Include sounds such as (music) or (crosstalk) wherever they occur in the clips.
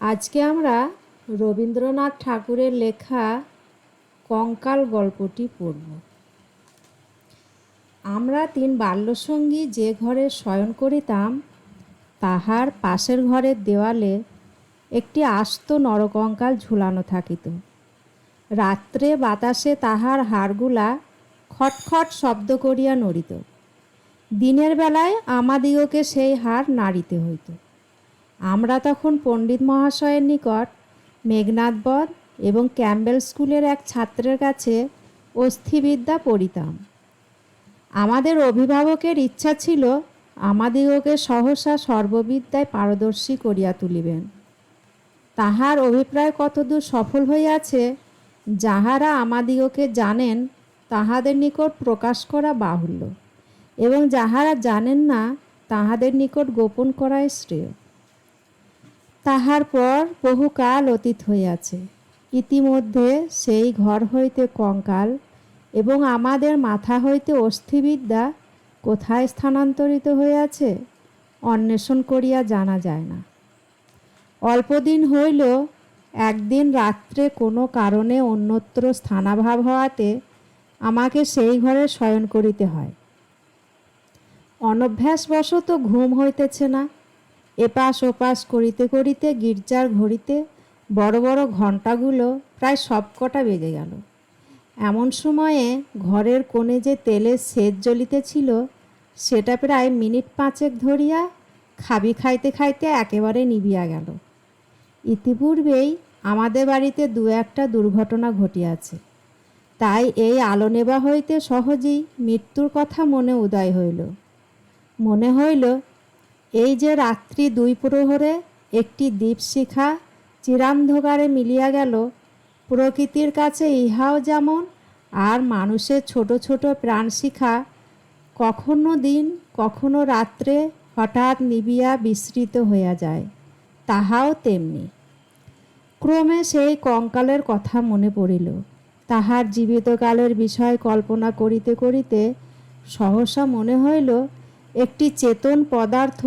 আজকে আমরা রবীন্দ্রনাথ ঠাকুরের লেখা কঙ্কাল গল্পটি পড়ব। আমরা তিন বাল্যসঙ্গী যে ঘরে শয়ন করিতাম, তাহার পাশের ঘরের দেওয়ালে একটি আস্ত নরকঙ্কাল ঝুলানো থাকিত। রাত্রে বাতাসে তাহার হাড়গুলা খটখট শব্দ করিয়া নড়িত। দিনের বেলায় আমাদিগকে সেই হাড় নাড়িতে হইত। আমরা তখন পণ্ডিত মহাশয়ের নিকট মেঘনাথবধ এবং ক্যাম্বেল স্কুলের এক ছাত্রের কাছে অস্থিবিদ্যা পড়িতাম। আমাদের অভিভাবকের ইচ্ছা ছিল আমাদিগকে সহসা সর্ববিদ্যায় পারদর্শী করিয়া তুলিবেন। তাহার অভিপ্রায় কতদূর সফল হইয়াছে, যাহারা আমাদিগকে জানেন, তাহাদের নিকট প্রকাশ করা বাহুল্য, এবং যাহারা জানেন না, তাহাদের নিকট গোপন করাই শ্রেয়। তাহার পর বহুকাল অতীত হইয়াছে। ইতিমধ্যে সেই ঘর হইতে কঙ্কাল এবং আমাদের মাথা হইতে অস্থিবিদ্যা কোথায় স্থানান্তরিত হইয়াছে অন্বেষণ করিয়া জানা যায় না। অল্পদিন হইল, একদিন রাত্রে কোনো কারণে অন্যত্র স্থানাভাব হওয়াতে আমাকে সেই ঘরে শয়ন করিতে হয়। অনভ্যাসবশত ঘুম হইতেছে না। এপাশ ওপাশ করিতে করিতে গির্জার ঘড়িতে বড় বড় ঘণ্টাগুলো প্রায় সবকটা বেজে গেল। এমন সময়ে ঘরের কোণে যে তেলের সেচ জ্বলিতেছিল, সেটা প্রায় মিনিট পাঁচেক ধরিয়া খাবি খাইতে খাইতে একেবারে নিবিয়া গেল। ইতিপূর্বেই আমাদের বাড়িতে দু একটা দুর্ঘটনা ঘটিয়াছে। তাই এই আলো নেবা হইতে সহজেই মৃত্যুর কথা মনে উদয় হইল। মনে হইল এই যে রাত্রি দুই প্রহরে একটি দীপশিখা চিরান্ধকারে মিলিয়া গেল, প্রকৃতির কাছে ইহাও যেমন, আর মানুষের ছোট ছোট প্রাণশিখা, কখনো দিন, কখনো রাত্রে হঠাৎ নিবিয়া বিস্মৃত হইয়া যায়, তাহাও তেমনি। ক্রমে সেই কঙ্কালের কথা মনে পড়িল, তাহার জীবিতকালের বিষয় কল্পনা করিতে করিতে সহসা মনে হইল একটি চেতন পদার্থ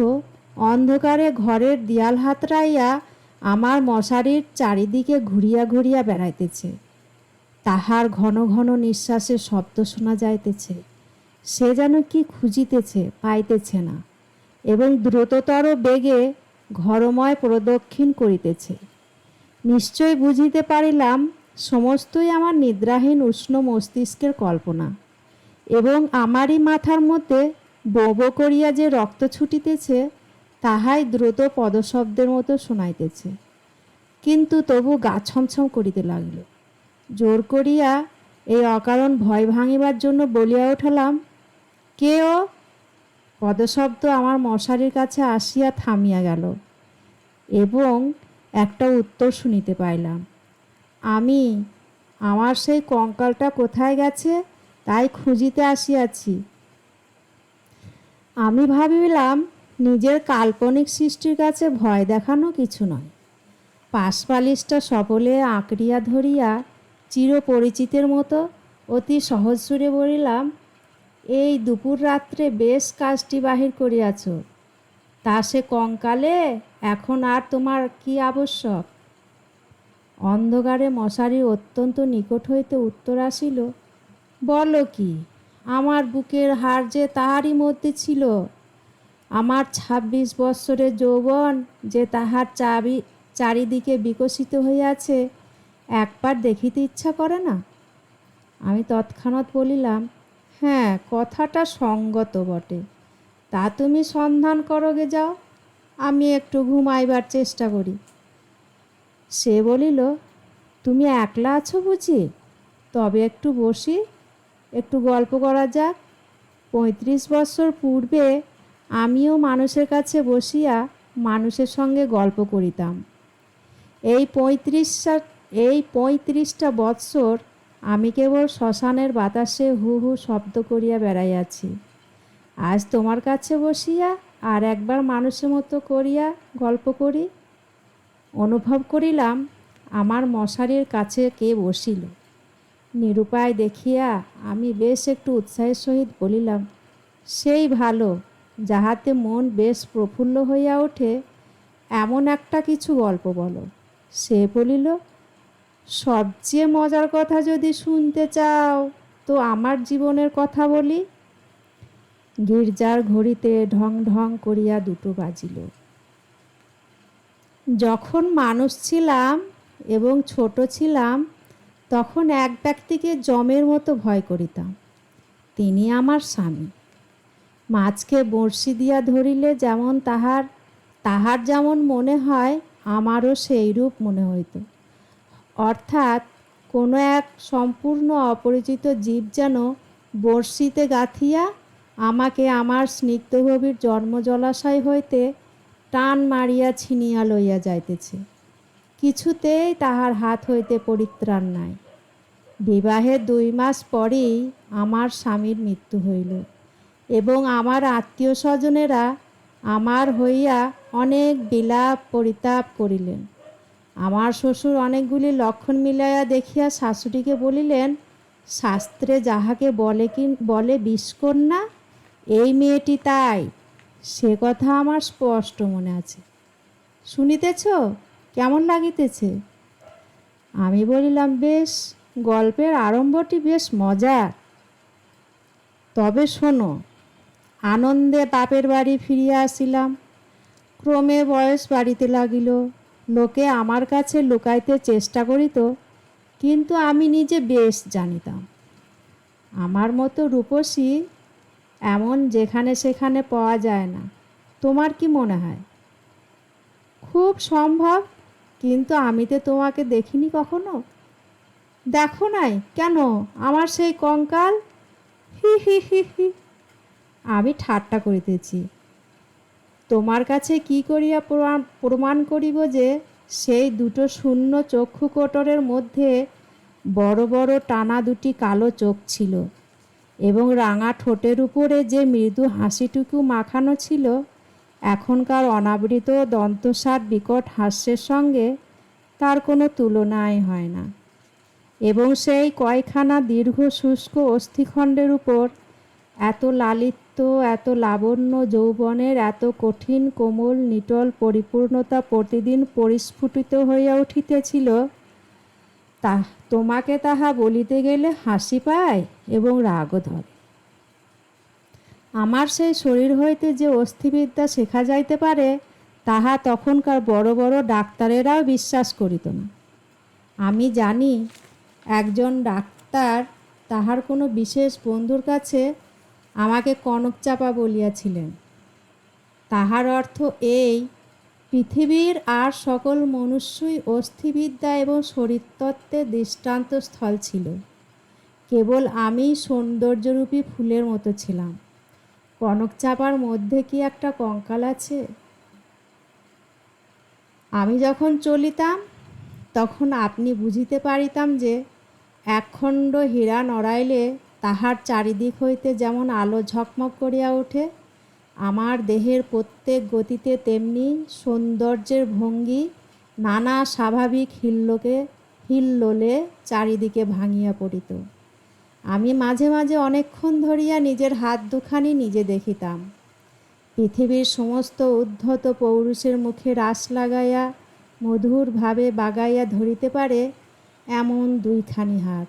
অন্ধকারে ঘরের দেয়াল হাতড়াইয়া আমার মশারির চারিদিকে ঘুরিয়া ঘুরিয়া বেড়াইতেছে। তাহার ঘন ঘন নিঃশ্বাসের শব্দ শোনা যাইতেছে। সে যেন কি খুঁজিতেছে, পাইতেছে না এবং দ্রুততর বেগে ঘরময় প্রদক্ষিণ করিতেছে। নিশ্চয় বুঝিতে পারিলাম, সমস্তই আমার নিদ্রাহীন উষ্ণ মস্তিষ্কের কল্পনা এবং আমারই মাথার মধ্যে বোবো করিয়া যে রক্ত ছুটিতেছে, তাহাই দ্রুত পদশব্দের মতো শোনাইতেছে। কিন্তু তবু গা ছমছম করিতে লাগিল। জোর করিয়া এই অকারণ ভয় ভাঙিবার জন্য বলিয়া উঠালাম, কে ও? পদশব্দ আমার মশারির কাছে আসিয়া থামিয়া গেল এবং একটা উত্তর শুনিতে পাইলাম, আমি, আমার সেই কঙ্কালটা কোথায় গেছে তাই খুঁজিতে আসিয়াছি। আমি ভাবিলাম, নিজের কাল্পনিক সৃষ্টির কাছে ভয় দেখানো কিছু নয়। পাশপালিশটা সবলে আঁকড়িয়া ধরিয়া চিরপরিচিতের মতো অতি সহজ সুরে বলিলাম, এই দুপুর রাত্রে বেশ কাজটি বাহির করিয়াছ। তা সে কঙ্কালে, এখন আর তোমার কি আবশ্যক? অন্ধকারে মশারি অত্যন্ত নিকট হইতে উত্তর আসিল, বলো কি? আমার বুকের হাড় যে তাহারই মধ্যে ছিল। আমার ছাব্বিশ বৎসরের যৌবন যে তাহার চাবি চারিদিকে বিকশিত হইয়াছে, একবার দেখিতে ইচ্ছা করে না? আমি তৎক্ষণাৎ বলিলাম হ্যাঁ কথাটা সঙ্গত বটে। তা তুমি সন্ধান করোগে যাও, আমি একটু ঘুমাইবার চেষ্টা করি। সে বলিল, তুমি একলা আছো বুঝি? তবে একটু বসি। একটু গল্প করা যাক। পঁয়ত্রিশ বছর পূর্বে আমিও মানুষের কাছে বসিয়া মানুষের সঙ্গে গল্প করিতাম। এই পঁয়ত্রিশটা এই পঁয়ত্রিশটা বৎসর আমি কেবল শ্মশানের বাতাসে হু হু শব্দ করিয়া বেড়াইয়াছি। আজ তোমার কাছে বসিয়া আর একবার মানুষের মতো করিয়া গল্প করি। অনুভব করিলাম, আমার মশারির কাছে কে বসিল। নিরুপায় দেখিয়া আমি বেশ একটু উৎসাহের সহিত বলিলাম, সেই ভালো, যাহাতে মন বেশ প্রফুল্ল হইয়া ওঠে, এমন একটা কিছু গল্প বলো। সে বলিল, সবচেয়ে মজার কথা যদি শুনতে চাও, তো আমার জীবনের কথা বলি। গির্জার ঘড়িতে ঢং ঢং করিয়া দুটো বাজিল। যখন মানুষ ছিলাম এবং ছোট ছিলাম তখন এক ব্যক্তিকে জমের মতো ভয় করিতাম। তিনি আমার স্বামী। মাছকে বড়শি দিয়া ধরিলে যেমন তাহার তাহার যেমন মনে হয়, আমারও সেইরূপ মনে হইত। অর্থাৎ কোনো এক সম্পূর্ণ অপরিচিত জীব যেন বড়শিতে গাঁথিয়া আমাকে আমার স্নিগ্ধগভীর জন্ম জলাশয় হইতে টান মারিয়া ছিনিয়া লইয়া যাইতেছে। কিছুতেই তাহার হাত হইতে পরিত্রাণ নাই। বিবাহের দুই মাস পরেই আমার স্বামীর মৃত্যু হইল এবং আমার আত্মীয় স্বজনেরা আমার হইয়া অনেক বিলাপ পরিতাপ করিলেন। আমার শ্বশুর অনেকগুলি লক্ষণ মিলাইয়া দেখিয়া শাশুড়িকে বলিলেন, শাস্ত্রে যাহাকে বলে কি, বলে বিষকন্যা এই মেয়েটি তাই। সে কথা আমার স্পষ্ট মনে আছে। শুনিতেছ? কেমন লাগিতেছে? আমি বলিলাম, বেশ গল্পের আরম্ভটি বেশ মজার। তবে শোনো, আনন্দে বাপের বাড়ি ফিরিয়া আসিলাম। ক্রমে বয়স বাড়িতে লাগিল। লোকে আমার কাছে লুকাইতে চেষ্টা করিত, কিন্তু আমি নিজে বেশ জানিতাম। আমার মতো রূপসী এমন যেখানে সেখানে পাওয়া যায় না। তোমার কি মনে হয়? খুব সম্ভব, কিন্তু আমি তো তোমাকে দেখিনি কখনো? দেখো নাই, কেন? আমার সেই কঙ্কাল? হি হি হি হি। আমি ঠাট্টা করিতেছি। তোমার কাছে কি করিয়া প্রমাণ- করিব যে সেই দুটো শূন্য চক্ষু কোটরের মধ্যে বড় বড় টানা দুটি কালো চোখ ছিল এবং রাঙা ঠোঁটের উপরে যে মৃদু হাসিটুকু মাখানো ছিল, এখনকার অনাবৃত দন্তসার বিকট হাস্যের সঙ্গে তার কোনো তুলনাই হয় না। এবং সেই কয়খানা দীর্ঘ শুষ্ক অস্থিখণ্ডের উপর এত লালিত্য, এত লাবণ্য যৌবনের, এত কঠিন, কোমল, নিটল পরিপূর্ণতা প্রতিদিন পরিস্ফুটিত হইয়া উঠিতেছিল, তা তোমাকে তাহা বলিতে গেলে হাসি পায় এবং রাগও ধরে। আমার সেই শরীর হইতে যে অস্থিবিদ্যা শেখা যাইতে পারে, তাহা তখনকার বড় বড় ডাক্তারেরাও বিশ্বাস করিত না। আমি জানি একজন ডাক্তার তাহার কোনো বিশেষ বন্ধুর কাছে আমাকে কনক চাপা বলিয়াছিলেন। তাহার অর্থ এই, পৃথিবীর আর সকল মনুষ্যই অস্থিবিদ্যা এবং শরীরতত্ত্বের দৃষ্টান্ত স্থল ছিল। কেবল আমি সৌন্দর্যরূপী ফুলের মতো ছিলাম। কনক চাপার মধ্যে কি একটা কঙ্কাল আছে? আমি যখন চলিতাম, তখন আপনি বুঝিতে পারিতাম যে একখণ্ড হীরা নড়াইলে তাহার চারিদিক হইতে যেমন আলো ঝকমক করিয়া ওঠে, আমার দেহের প্রত্যেক গতিতে তেমনি সৌন্দর্যের ভঙ্গি নানা স্বাভাবিক হিল্লোকে, হিল্লোলে চারিদিকে ভাঙিয়া পড়িত। আমি মাঝে মাঝে অনেকক্ষণ ধরিয়া নিজের হাত দুখানি নিজে দেখিতাম। পৃথিবীর সমস্ত উদ্ধত পৌরুষের মুখে রাস লাগাইয়া মধুরভাবে বাগাইয়া ধরিতে পারে এমন দুইখানি হাত।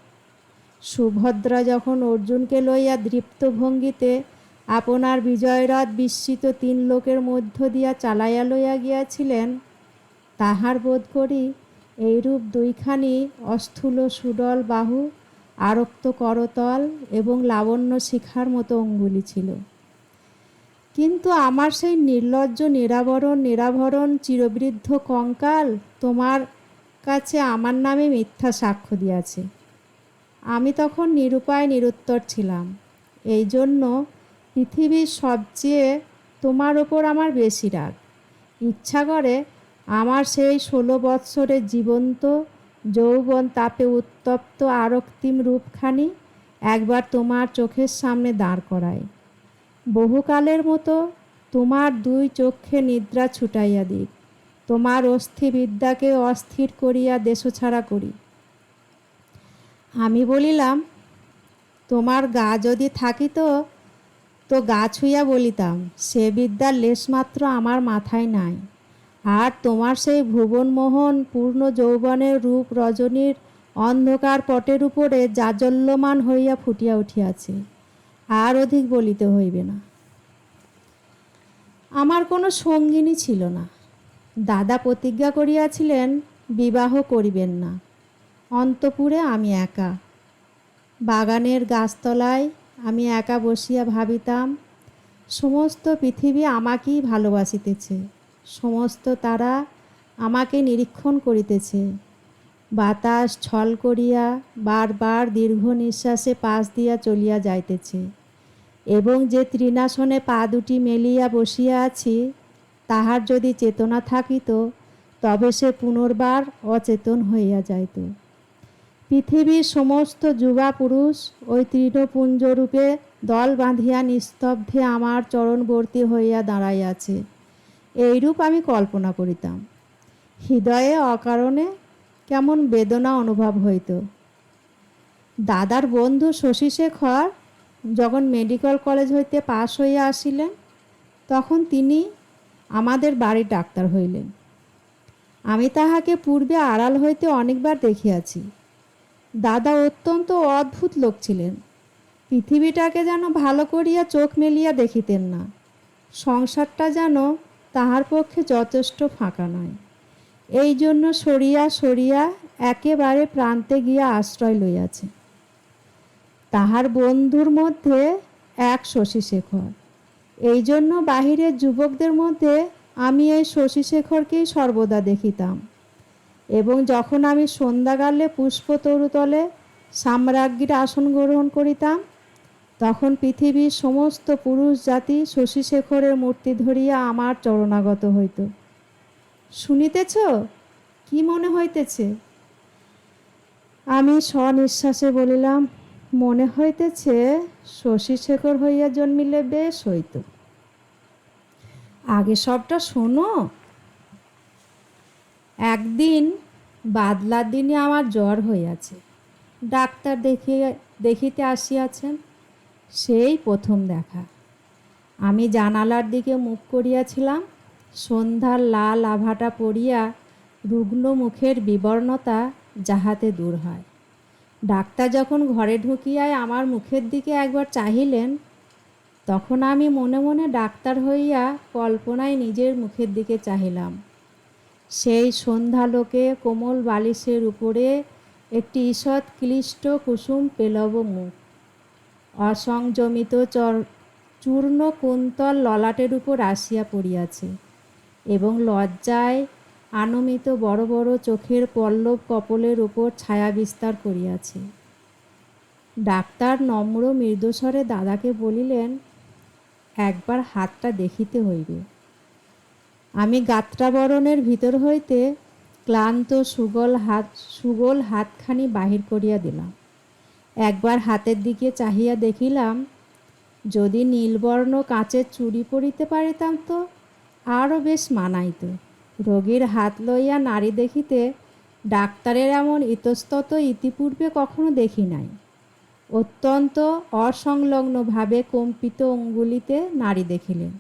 সুভদ্রা যখন অর্জুনকে লইয়া দৃপ্ত ভঙ্গিতে আপনার বিজয়রথ বিস্মিত তিন লোকের মধ্য দিয়া চালাইয়া লইয়া গিয়াছিলেন, তাহার বোধ করি এইরূপ দুইখানি অস্থূল সুডল বাহু, আরক্ত করতল এবং লাবণ্য শিখার মতো অঙ্গুলি ছিল। কিন্তু আমার সেই নির্লজ্জ নিরাবরণ নিরাভরণ চিরবৃদ্ধ কঙ্কাল তোমার কাছে আমার নামে মিথ্যা সাক্ষ্য দিয়াছে। আমি তখন নিরুপায় নিরুত্তর ছিলাম। এই জন্য পৃথিবীর সবচেয়ে তোমার ওপর আমার বেশি রাগ। ইচ্ছা করে আমার সেই ষোলো বৎসরের জীবন্ত যৌবন তাপে উত্তপ্ত আরক্তিম রূপখানি একবার তোমার চোখের সামনে দাঁড় করায়। বহুকালের মতো তোমার দুই চক্ষে নিদ্রা ছুটাইয়া দিক। তোমার অস্থিবিদ্যাকে অস্থির করিয়া দেশছাড়া করি। আমি বলিলাম, তোমার গা যদি থাকিত, তো গা ছুঁইয়া বলিতাম, সে বিদ্যার লেশমাত্র আমার মাথায় নাই। আর তোমার সেই ভুবনমোহন পূর্ণ যৌবনের রূপ রজনীর অন্ধকার পটের উপরে জাজল্যমান হইয়া ফুটিয়া উঠিয়াছে, আর অধিক বলিতে হইবে না। আমার কোনো সঙ্গিনী ছিল না। দাদা প্রতিজ্ঞা করিয়াছিলেন, বিবাহ করিবেন না। অন্তপুরে আমি একা। বাগানের গাছতলায় আমি একা বসিয়া ভাবিতাম, সমস্ত পৃথিবী আমাকেই ভালোবাসিতেছে, সমস্ত তারা আমাকে নিরীক্ষণ করিতেছে। বাতাস ছল করিয়া বারবার দীর্ঘ নিঃশ্বাসে পাশ দিয়া চলিয়া যাইতেছে। এবং যে তৃণাসনে পা দুটি মেলিয়া বসিয়া আছি তাহার যদি চেতনা থাকিত, তবে সে পুনর্বার অচেতন হইয়া যাইত। পৃথিবীর সমস্ত যুবা পুরুষ ওই তৃণপুঞ্জরূপে দল বাঁধিয়া নিস্তব্ধে আমার চরণবর্তী হইয়া দাঁড়াইয়াছে এইরূপ আমি কল্পনা করিতাম। হৃদয়ে অকারণে কেমন বেদনা অনুভব হইত। দাদার বন্ধু শশীশেখর যখন মেডিকেল কলেজ হইতে পাশ হইয়া আসিলেন, তখন তিনি আমাদের বাড়ির ডাক্তার হইলেন। আমি তাহাকে পূর্বে আড়াল হইতে অনেকবার দেখিয়াছি। দাদা অত্যন্ত অদ্ভুত লোক ছিলেন। পৃথিবীটাকে যেন ভালো করিয়া চোখ মেলিয়া দেখিতেন না। সংসারটা যেন তাহার পক্ষে যথেষ্ট ফাঁকা নয়। এই জন্য সরিয়া সরিয়া একেবারে প্রান্তে গিয়া আশ্রয় লইয়াছে। তাহার বন্ধুর মধ্যে এক শশীশেখর এই জন্য বাহিরের যুবকদের মধ্যে আমি এই শশীশেখরকেই সর্বদা দেখিতাম। এবং যখন আমি সন্ধ্যাকালে পুষ্পতরুতলে সাম্রাজ্ঞীর আসন গ্রহণ করিতাম, তখন পৃথিবীর সমস্ত পুরুষ জাতি শশীশেখরের মূর্তি ধরিয়া আমার চরণাগত হইত। শুনিতেছ? কি মনে হইতেছে? আমি স্বনিঃশ্বাসে বলিলাম মনে হইতেছে শশীশেখর হইয়া জন্মিলে বেশ হইত। আগে সবটা শোনো। একদিন বাদলার দিনে আমার জ্বর হইয়াছে। ডাক্তার দেখিয়ে দেখিতে আসিয়াছেন, সেই প্রথম দেখা। আমি জানালার দিকে মুখ করিয়াছিলাম, সন্ধ্যার লাল আভাটা পড়িয়া রুগ্ন মুখের বিবর্ণতা যাহাতে দূর হয়। ডাক্তার যখন ঘরে ঢুকিয়ায় আমার মুখের দিকে একবার চাহিলেন, তখন আমি মনে মনে ডাক্তার হইয়া কল্পনায় নিজের মুখের দিকে চাহিলাম। সেই সন্ধ্যালোকে কোমল বালিশের উপরে একটি ঈষৎ ক্লিষ্ট কুসুম পেলব মুখ। অসংযমিত চর চূর্ণ কুন্তল ললাটের উপর আসিয়া পড়িয়াছে এবং লজ্জায় আনমিত বড় বড় চোখের পল্লব কপলের উপর ছায়া বিস্তার করিয়াছে। ডাক্তার নম্র মৃদুস্বরে দাদাকে বলিলেন, একবার হাতটা দেখিতে হইবে। আমি গাত্রাবরণের ভিতর হইতে ক্লান্ত সুগল হাত, সুগল হাতখানি বাহির করিয়া দিলাম। একবার হাতের দিকে চাহিয়া দেখিলাম, যদি নীলবর্ণ কাঁচের চুরি পরিতে পারিতাম তো, আরও বেশ মানাইত। রোগীর হাত লইয়া নারী দেখিতে ডাক্তারের এমন ইতস্তত ইতিপূর্বে কখনো দেখি নাই। অত্যন্ত অসংলগ্নভাবে কম্পিত অঙ্গুলিতে নারী দেখিলেন।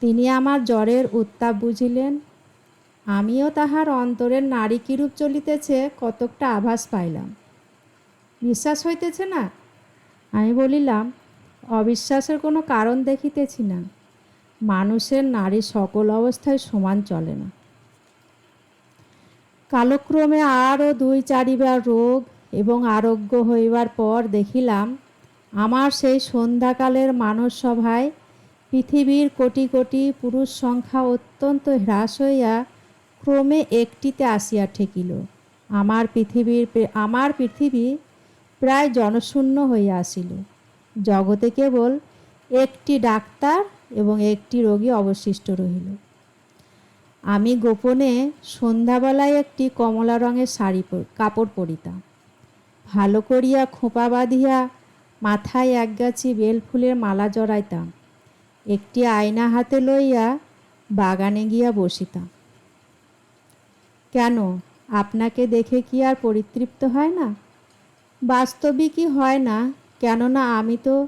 তিনি আমার জ্বরের উত্তাপ বুঝিলেন। আমিও তাহার অন্তরের নারী কিরূপ চলিতেছে কতকটা আভাস পাইলাম। বিশ্বাস হইতেছে না? আমি বলিলাম, অবিশ্বাসের কোনো কারণ দেখিতেছি না। মানুষের নারী সকল অবস্থায় সমান চলে না। কালক্রমে আরও দুই চারিবার রোগ এবং আরোগ্য হইবার পর দেখিলাম, আমার সেই সন্ধ্যাকালের মানস সভায় পৃথিবীর কোটি কোটি পুরুষ সংখ্যা অত্যন্ত হ্রাস হইয়া ক্রমে একটিতে আসিয়া ঠেকিল। আমার পৃথিবীর আমার পৃথিবী প্রায় জনশূন্য হইয়া আসিল। জগতে কেবল একটি ডাক্তার এবং একটি রোগী অবশিষ্ট রহিল। আমি গোপনে সন্ধ্যাবেলায় একটি কমলা রঙের শাড়ি কাপড় পরিতাম। ভালো করিয়া খোঁপা বাঁধিয়া মাথায় একগাছি বেলফুলের মালা জড়াইতাম। একটি আয়না হাতে লইয়া বাগানে গিয়া বসিতাম। কেন? আপনাকে দেখে কি আর পরিতৃপ্ত হয় না? বাস্তবিকই হয় না, কেননা আমি তো,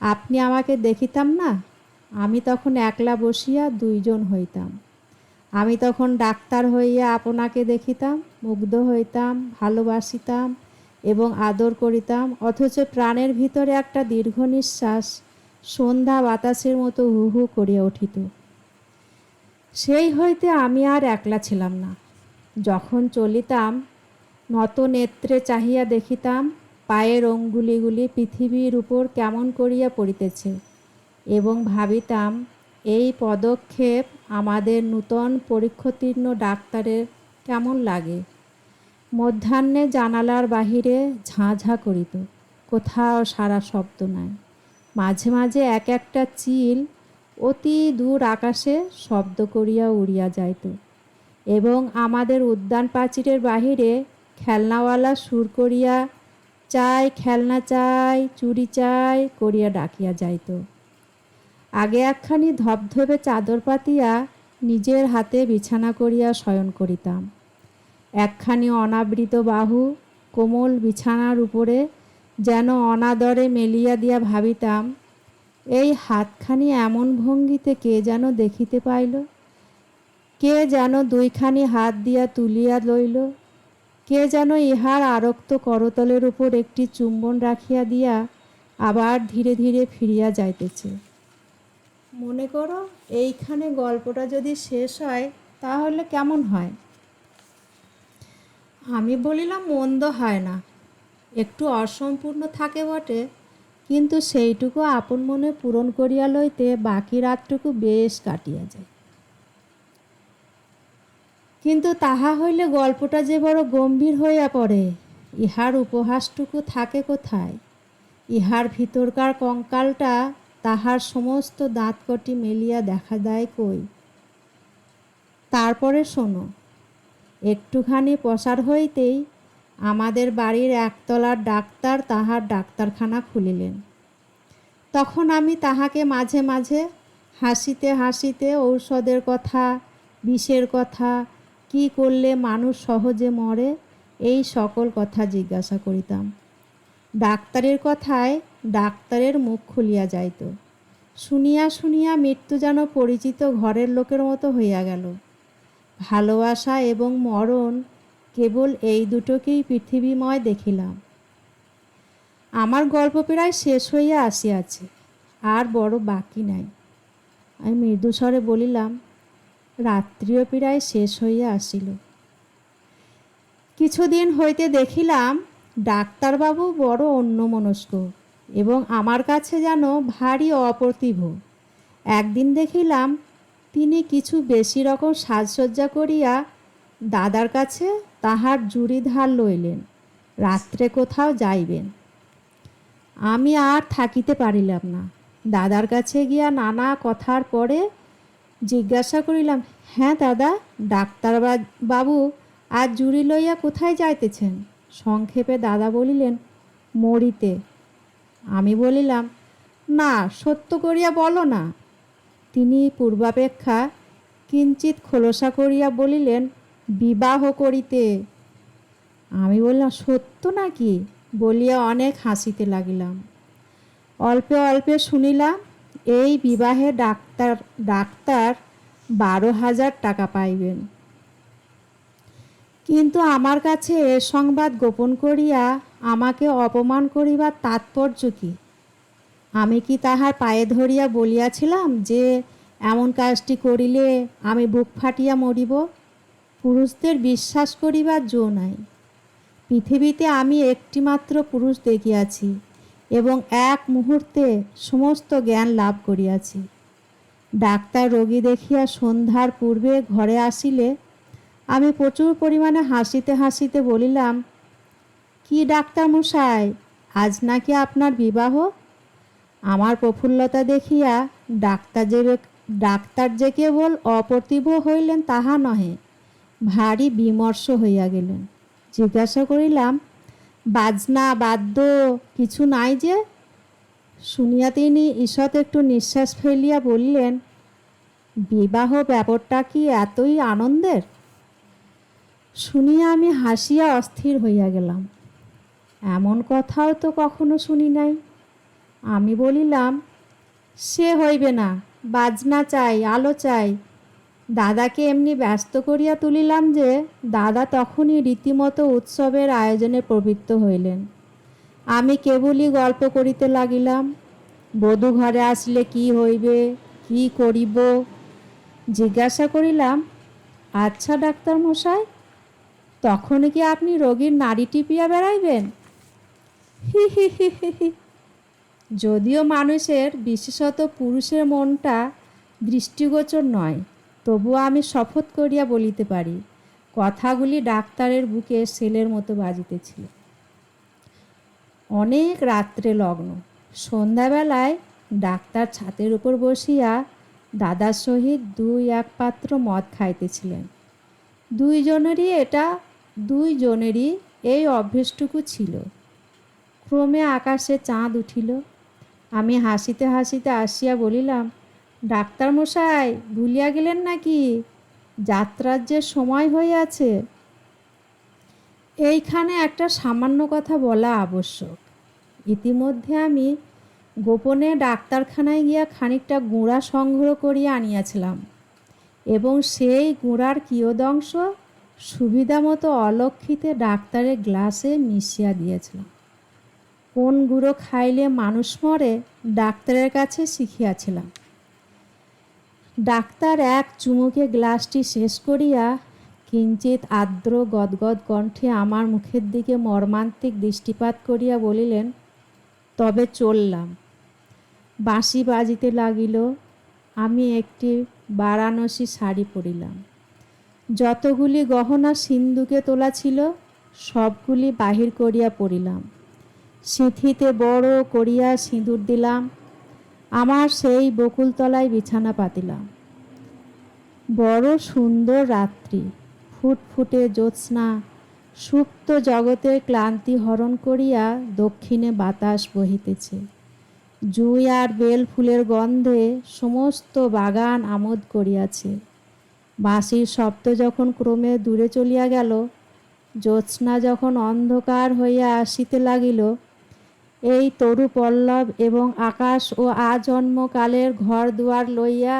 আপনি আমাকে দেখিতাম না? আমি তখন একলা বসিয়া দুইজন হইতাম। আমি তখন ডাক্তার হইয়া আপনাকে দেখিতাম, মুগ্ধ হইতাম, ভালোবাসিতাম এবং আদর করিতাম, অথচ প্রাণের ভিতরে একটা দীর্ঘ নিঃশ্বাস সন্ধ্যা বাতাসের মতো হু হু করিয়া উঠিত। সেই হইতে আমি আর একলা ছিলাম না। যখন চলিতাম নত নেত্রে চাহিয়া দেখিতাম, পায়ের অঙ্গুলিগুলি পৃথিবীর উপর কেমন করিয়া পড়িতেছে। এবং ভাবিতাম, এই পদক্ষেপ আমাদের নূতন পরীক্ষোত্তীর্ণ ডাক্তারের কেমন লাগে? মধ্যাহ্নে জানালার বাহিরে ঝাঁ ঝাঁ করিত, কোথাও সারা শব্দ নাই। মাঝে মাঝে এক একটা চিল অতি দূর আকাশে শব্দ করিয়া উড়িয়া যাইত এবং আমাদের উদ্যান প্রাচীরের বাহিরে খেলনাওয়ালা সুর করিয়া, চাই খেলনা চাই, চুরি চাই করিয়া ডাকিয়া যাইত। আগে একখানি ধবধবে চাদর পাতিয়া নিজের হাতে বিছানা করিয়া শয়ন করিতাম। একখানি অনাবৃত বাহু কোমল বিছানার উপরে যেন অনাদরে মেলিয়া দিয়া ভাবিতাম, এই হাতখানি এমন ভঙ্গিতে কে যেন দেখিতে পাইল? কে যেন দুইখানি হাত দিয়া তুলিয়া লইল? কে যেন ইহার আরক্ত করতলের উপর একটি চুম্বন রাখিয়া দিয়া আবার ধীরে ধীরে ফিরিয়া যাইতেছে। মনে করো এইখানে গল্পটা যদি শেষ হয়, তাহলে কেমন হয়? আমি বলিলাম, মন্দ হয় না। একটু অসম্পূর্ণ থাকে বটে, কিন্তু সেইটুকু আপন মনে পূরণ করিয়া লইতে বাকি রাতটুকু বেশ কাটিয়া যায়। কিন্তু তাহা হইলে গল্পটা যে বড় গম্ভীর হইয়া পড়ে, ইহার উপহাসটুকু থাকে কোথায়? ইহার ভিতরকার কঙ্কালটা তাহার সমস্ত দাঁতকটি মেলিয়া দেখা দেয় কই? তারপরে শোনো, একটুখানি পসার হইতেই আমাদের বাড়ির একতলার ডাক্তার তাহার ডাক্তারখানা খুলিলেন। তখন আমি তাহাকে মাঝে মাঝে হাসিতে হাসিতে ঔষধের কথা, বিষের কথা, কি করলে মানুষ সহজে মরে, এই সকল কথা জিজ্ঞাসা করিতাম। ডাক্তারের কথায় ডাক্তারের মুখ খুলিয়া যাইত। শুনিয়া শুনিয়া মৃত্যু যেন পরিচিত ঘরের লোকের মতো হইয়া গেল। ভালোবাসা এবং মরণ কেবল এই দুটোকেই পৃথিবীময় দেখিলাম। আমার গল্প প্রায় শেষ হইয়া আসিয়াছে, আর বড় বাকি নাই। আমি মৃদুস্বরে বলিলাম, রাত্রিও প্রায় শেষ হইয়া আসিল। কিছুদিন হইতে দেখিলাম, ডাক্তারবাবু বড় অন্যমনস্ক। এবং আমার কাছে যেন ভারী অপ্রতিভ। একদিন দেখিলাম তিনি কিছু বেশি রকম সাজসজ্জা করিয়া দাদার কাছে তাহার জুড়ি ধার লইলেন, রাত্রে কোথাও যাইবেন। আমি আর থাকিতে পারিলাম না। দাদার কাছে গিয়া নানা কথার পরে জিজ্ঞাসা করিলাম হ্যাঁ দাদা, ডাক্তার বাবু আজ জুড়ি লইয়া কোথায় যাইতেছেন? সংক্ষেপে দাদা বলিলেন, মরিতে। আমি বলিলাম, না, সত্য করিয়া বলো না। তিনি পূর্বাপেক্ষা কিঞ্চিত খোলসা করিয়া বলিলেন, বিবাহ করিতে। আমি বললাম, সত্য নাকি? বলিয়া অনেক হাসিতে লাগিলাম। অল্পে অল্পে শুনিলাম, এই বিবাহে ডাক্তার ডাক্তার বারো হাজার টাকা পাইবেন। কিন্তু আমার কাছে এ সংবাদ গোপন করিয়া আমাকে অপমান করিবার তাৎপর্য কি? আমি কি তাহার পায়ে ধরিয়া বলিয়াছিলাম যে, এমন কাজটি করিলে আমি বুক ফাটিয়া মরিব? পুরুষদের বিশ্বাস করিবার জো নাই। পৃথিবীতে আমি একটিমাত্র পুরুষ দেখিয়াছি এবং এক মুহূর্তে সমস্ত জ্ঞান লাভ করিয়াছি। ডাক্তার রোগী দেখিয়া সন্ধ্যার পূর্বে ঘরে আসিলে আমি প্রচুর পরিমাণে হাসিতে হাসিতে বলিলাম কি ডাক্তার মশাই আজ নাকি আপনার বিবাহ? আমার প্রফুল্লতা দেখিয়া ডাক্তার যে ডাক্তার যে কেবল অপ্রতিভ হইলেন তাহা নহে, ভারী বিমর্ষ হইয়া গেলেন। জিজ্ঞাসা করিলাম, বাজনা, বাদ্য কিছু নাই যে? শুনিয়া তিনি ঈষৎ একটু নিঃশ্বাস ফেলিয়া বললেন, বিবাহ ব্যাপারটা কি এতই আনন্দের? শুনিয়া আমি হাসিয়া অস্থির হইয়া গেলাম। এমন কথাও তো কখনো শুনি নাই। আমি বলিলাম, সে হইবে না, বাজনা চাই, আলো চাই। দাদাকে এমনি ব্যস্ত করিয়া তুলিলাম যে, দাদা তখনই রীতিমতো উৎসবের আয়োজনে প্রবৃত্ত হইলেন। আমি কেবলই গল্প করিতে লাগিলাম, বধূ ঘরে আসলে কি হইবে, কি করিব? জিজ্ঞাসা করিলাম আচ্ছা ডাক্তার মশাই তখন কি আপনি রোগীর নাড়ি টিপিয়া বেড়াইবেন। (laughs) যদিও মানুষের, বিশেষত পুরুষের মনটা দৃষ্টিগোচর নয়, তবুও আমি শপথ করিয়া বলিতে পারি, কথাগুলি ডাক্তারের বুকে সেলের মতো বাজিতেছিল। অনেক রাত্রে লগ্ন, সন্ধ্যাবেলায় ডাক্তার ছাতের উপর বসিয়া দাদার সহিত দুই এক পাত্র মদ খাইতেছিলেন। দুইজনেরই এটা, দুইজনেরই এই অভ্যেসটুকু ছিল। ক্রমে আকাশে চাঁদ উঠিল। আমি হাসিতে হাসিতে আসিয়া বলিলাম ডাক্তার মশাই ভুলিয়া গেলেন নাকি? যাত্রার যে সময় হইয়াছে এইখানে একটা সামান্য কথা বলা আবশ্যক। ইতিমধ্যে আমি গোপনে ডাক্তারখানায় গিয়া খানিকটা গুঁড়া সংগ্রহ করিয়া আনিয়াছিলাম এবং সেই গুঁড়ার কিয়দংশ সুবিধা মতো অলক্ষিতে ডাক্তারের গ্লাসে মিশিয়া দিয়েছিলাম। কোন গুঁড়ো খাইলে মানুষ মরে? ডাক্তারের কাছে শিখিয়াছিলাম। ডাক্তার এক চুমুকে গ্লাসটি শেষ করিয়া কিঞ্চিত আর্দ্র গদগদ কণ্ঠে আমার মুখের দিকে মর্মান্তিক দৃষ্টিপাত করিয়া বলিলেন, তবে চললাম। বাঁশি বাজিতে লাগিল, আমি একটি বারাণসী শাড়ি পরিলাম। যতগুলি গহনা সিন্ধুকে তোলা ছিল, সবগুলি বাহির করিয়া পড়িলাম সিঁথিতে বড় করিয়া সিঁদুর দিলাম, আমার সেই বকুলতলায় বিছানা পাতিলাম। বড় সুন্দর রাত্রি, ফুটফুটে জ্যোৎস্না, সুপ্ত জগতের ক্লান্তি হরণ করিয়া দক্ষিণে বাতাস বহিতেছে। জুই আর বেল ফুলের গন্ধে সমস্ত বাগান আমোদ করিয়াছে। বাঁশির শব্দ যখন ক্রমে দূরে চলিয়া গেল, জ্যোৎস্না যখন অন্ধকার হইয়া আসিতে লাগিল এই তরু পল্লব এবং আকাশ ও আজন্মকালের ঘর দুয়ার লইয়া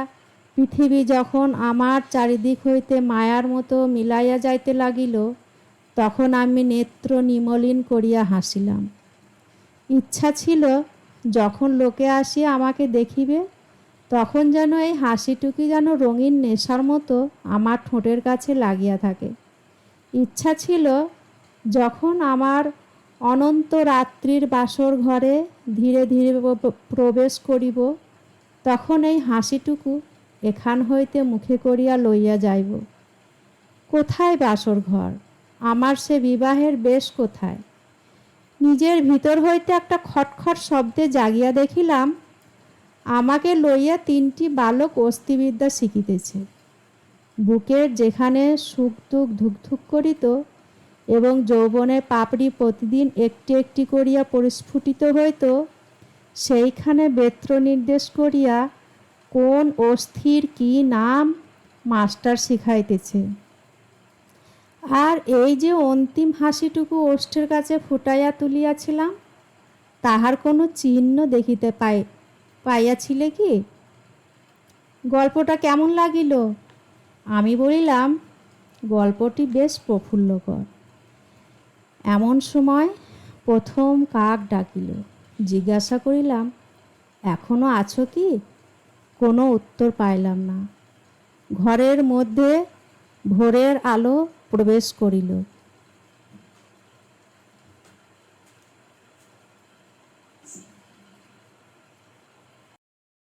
পৃথিবী যখন আমার চারিদিক হইতে মায়ার মতো মিলাইয়া যাইতে লাগিল, তখন আমি নেত্র নিমলিন করিয়া হাসিলাম। ইচ্ছা ছিল, যখন লোকে আসিয়া আমাকে দেখিবে, তখন যেন এই হাসিটুকি যেন রঙিন নেশার মতো আমার ঠোঁটের কাছে লাগিয়া থাকে। ইচ্ছা ছিল, যখন আমার অনন্ত রাত্রির বাসর ঘরে ধীরে ধীরে প্রবেশ করিব, তখন এই হাসিটুকু এখান হইতে মুখে করিয়া লইয়া যাইব। কোথায় বাসর ঘর? আমার সে বিবাহের বেশ কোথায়? নিজের ভিতর হইতে একটা খটখট শব্দে জাগিয়া দেখিলাম, আমাকে লইয়া তিনটি বালক অস্থিবিদ্যা শিখিতেছে। বুকের যেখানে সুখ দুঃখ ধুকধুক করিত এবং যৌবনের পাপড়ি প্রতিদিন একটি একটি করিয়া পরিস্ফুটিত হইত, সেইখানে বেত্র নির্দেশ করিয়া কোন অস্থির কি নাম মাস্টার শিখাইতেছে। আর এই যে অন্তিম হাসিটুকু ওষ্ঠের কাছে ফুটাইয়া তুলিয়াছিলাম, তাহার কোনো চিহ্ন দেখিতে পাই পাইয়াছিলে কি? গল্পটা কেমন লাগিল? আমি বলিলাম, গল্পটি বেশ প্রফুল্লকর। এমন সময় প্রথম কাক ডাকিল, জিজ্ঞাসা করিলাম, এখনও আছো কি? কোনো উত্তর পাইলাম না। ঘরের মধ্যে ভোরের আলো প্রবেশ করিল।